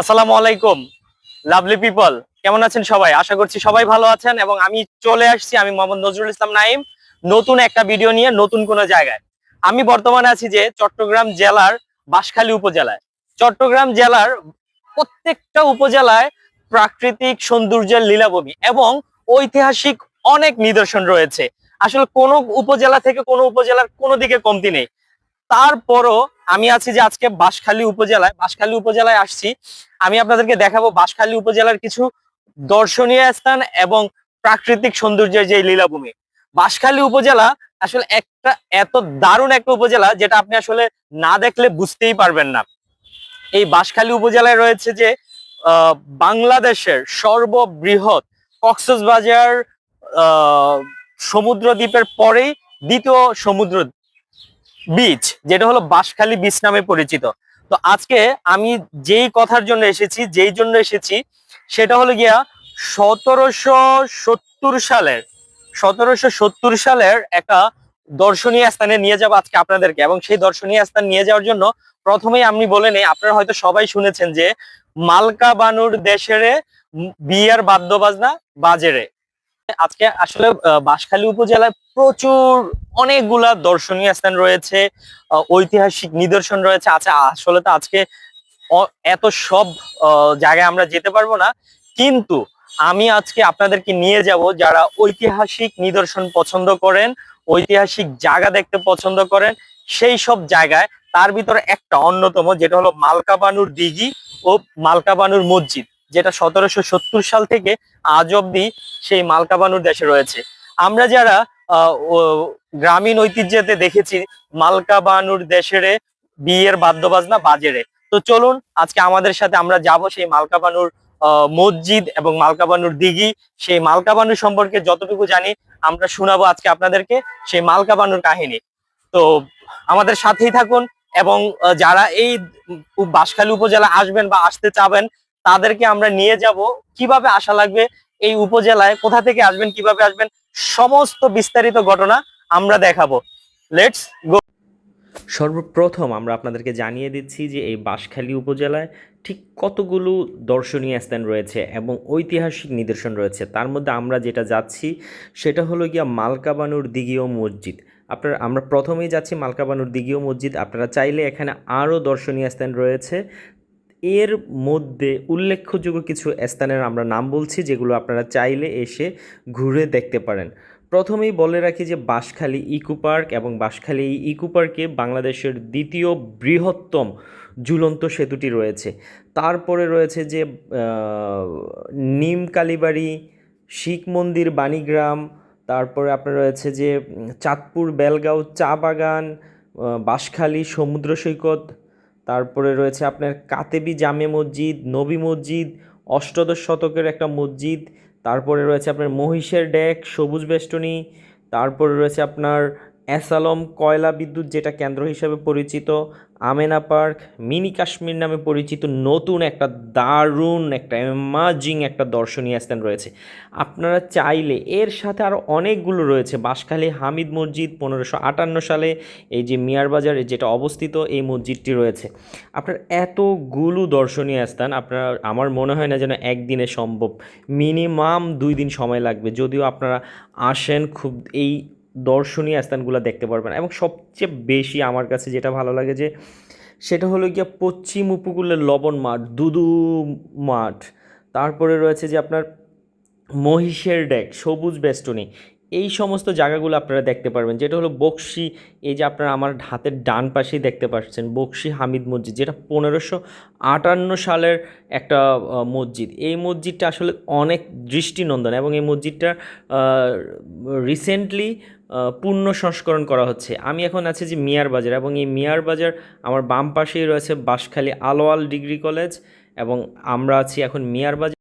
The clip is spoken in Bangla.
আসসালামু আলাইকুম, লাভলি পিপল। কেমন আছেন সবাই? আশা করছি সবাই ভালো আছেন এবং আমি চলে আসছি, আমি মোহাম্মদ নজরুল ইসলাম নাইম নতুন একটা ভিডিও নিয়ে, নতুন কোনো জায়গায়। আমি বর্তমানে আছি যে চট্টগ্রাম জেলার বাঁশখালী উপজেলায়। চট্টগ্রাম জেলার প্রত্যেকটা উপজেলায় প্রাকৃতিক সৌন্দর্যের লীলাভূমি এবং ঐতিহাসিক অনেক নিদর্শন রয়েছে। আসলে কোন উপজেলা থেকে কোন উপজেলার কোনো দিকে কমতি নেই। তারপরও আমি আছি যে আজকে বাঁশখালী উপজেলায়। বাঁশখালী উপজেলায় আসছি। আমি আপনাদেরকে দেখাবো বাঁশখালী উপজেলার কিছু দর্শনীয় স্থান এবং প্রাকৃতিক সৌন্দর্যের যে লীলাভূমি। বাঁশখালী উপজেলা আসলে একটা এত দারুণ একটা উপজেলা যেটা আপনি আসলে না দেখলে বুঝতেই পারবেন না। এই বাঁশখালী উপজেলায় রয়েছে যে বাংলাদেশের সর্ববৃহৎ কক্সবাজার সমুদ্র দ্বীপের পরেই দ্বিতীয় সমুদ্র বিচ যেটা হলো বাঁশখালী বিচ নামে পরিচিত। তো আজকে আমি যেই কথার জন্য এসেছি, যেই জন্য এসেছি, সেটা হলো গিয়া সতেরোশো সত্তর সালের, সতেরোশো সত্তর সালের একটা দর্শনীয় স্থানে নিয়ে যাব আজকে আপনাদেরকে। এবং সেই দর্শনীয় স্থান নিয়ে যাওয়ার জন্য প্রথমেই আমি বলে নেই, আপনারা হয়তো সবাই শুনেছেন যে মালকা বানুর দেশেরে বিয়ার বাদ্য বাজনা বাজেরে আজকে আসলে বাঁশখালী উপজেলায় প্রচুর অনেকগুলা দর্শনীয় স্থান রয়েছে ঐতিহাসিক নিদর্শন রয়েছে। আচ্ছা আসলে তো আজকে এত সব জায়গায় আমরা যেতে পারব না। কিন্তু আমি আজকে আপনাদেরকে নিয়ে যাব যারা ঐতিহাসিক নিদর্শন পছন্দ করেন, ঐতিহাসিক জায়গা দেখতে পছন্দ করেন, সেই সব জায়গায় তার ভিতরে একটা অন্যতম, যেটা হলো মালকাবানুর দিঘি ও মালকাবানুর মসজিদ। যেটা সতেরোশো সত্তর সাল থেকে আজ অব্দি সেই মালকাবানুর দেশে রয়েছে। আমরা যারা গ্রামীণ ঐতিহ্যতে দেখেছি মালকাবানুর দেশের বিয়ের বাদ্যবাজনা বাজেরে। তো চলুন আজকে আমাদের সাথে আমরা যাব সেই মালকাবানুর আহ, মসজিদ এবং মালকাবানুর দিঘি। সেই মালকাবানুর সম্পর্কে যতটুকু জানি আমরা শোনাবো আজকে আপনাদেরকে সেই মালকাবানুর কাহিনী। তো আমাদের সাথেই থাকুন এবং যারা এই বাঁশখালী উপজেলা আসবেন বা আসতে চাবেন তাদেরকে আমরা নিয়ে যাব। কীভাবে আসা লাগবে এই উপজেলায়, কোথা থেকে আসবেন, কীভাবে আসবেন, সমস্ত বিস্তারিত ঘটনা আমরা দেখাবো। লেটস গো সর্বপ্রথম আমরা আপনাদেরকে জানিয়ে দিচ্ছি যে এই বাঁশখালী উপজেলায় ঠিক কতগুলো দর্শনীয় স্থান রয়েছে এবং ঐতিহাসিক নিদর্শন রয়েছে। তার মধ্যে আমরা যেটা যাচ্ছি, সেটা হলো গিয়া মালকাবানুর দিঘি ও মসজিদ। আপনার, আমরা প্রথমেই যাচ্ছি মালকাবানুর দিঘি ও মসজিদ। আপনারা চাইলে এখানে আরও দর্শনীয় স্থান রয়েছে। এর মধ্যে উল্লেখযোগ্য কিছু স্থানের আমরা নাম বলছি, যেগুলো আপনারা চাইলে এসে ঘুরে দেখতে পারেন। প্রথমেই বলে রাখি যে বাঁশখালী ইকো পার্ক এবং বাঁশখালী ইকো পার্কে বাংলাদেশের দ্বিতীয় বৃহত্তম ঝুলন্ত সেতুটি রয়েছে। তারপরে রয়েছে যে নিম কালীবাড়ি শিখ মন্দির, বাণীগ্রাম, তারপরে আপনার রয়েছে যে, চাঁদপুর, বেলগাঁও, চা বাগান বাঁশখালী, সমুদ্র সৈকত তারপরে রয়েছে আপনার কাতেবি জামে মসজিদ, নবী মসজিদ, অষ্টদশ শতকের একটা মসজিদ, তারপরে রয়েছে আপনার মহিষের ডেক, সবুজ বেষ্টনী, তারপরে রয়েছে আপনার অ্যাসালম কয়লা বিদ্যুৎ যেটা কেন্দ্র হিসেবে পরিচিত, আমেনা পার্ক, মিনি কাশ্মীর নামে পরিচিত, নতুন একটা দারুণ, একটা এমাজিং একটা দর্শনীয় স্থান রয়েছে। আপনারা চাইলে এর সাথে আরও অনেকগুলো রয়েছে। বাঁশখালী হামিদ মসজিদ পনেরোশো আটান্ন সালে এই যে মিয়ার বাজারে যেটা অবস্থিত, এই মসজিদটি রয়েছে। আপনার এতগুলো দর্শনীয় স্থান, আপনার, আমার মনে হয় না যেন একদিনে সম্ভব। মিনিমাম দুই দিন সময় লাগবে। যদিও আপনারা আসেন খুব এই দর্শনীয় স্থানগুলো দেখতে পারবেন। এবং সবচেয়ে বেশি আমার কাছে যেটা ভালো লাগে যে, সেটা হলো গিয়া পশ্চিম উপকূলের লবণ মাঠ, দুদু মাঠ। তারপরে রয়েছে যে আপনার মহিষের ডেক, সবুজ বেষ্টনী। এই সমস্ত জায়গাগুলো আপনারা দেখতে পারবেন। যেটা হলো বক্সি, এই যে আপনারা আমার হাতের ডান পাশেই দেখতে পাচ্ছেন, বক্সি হামিদ মসজিদ, যেটা পনেরোশো আটান্ন সালের একটা মসজিদ। এই মসজিদটা আসলে অনেক দৃষ্টিনন্দন এবং এই মসজিদটা রিসেন্টলি পূর্ণ সংস্করণ করা হচ্ছে। আমি এখন আছি যে মিয়ার বাজার এবং এই মিয়ার বাজার আমার বাম পাশেই রয়েছে বাঁশখালী আলোয়াল ডিগ্রি কলেজ এবং আমরা আছি এখন মিয়ার বাজার।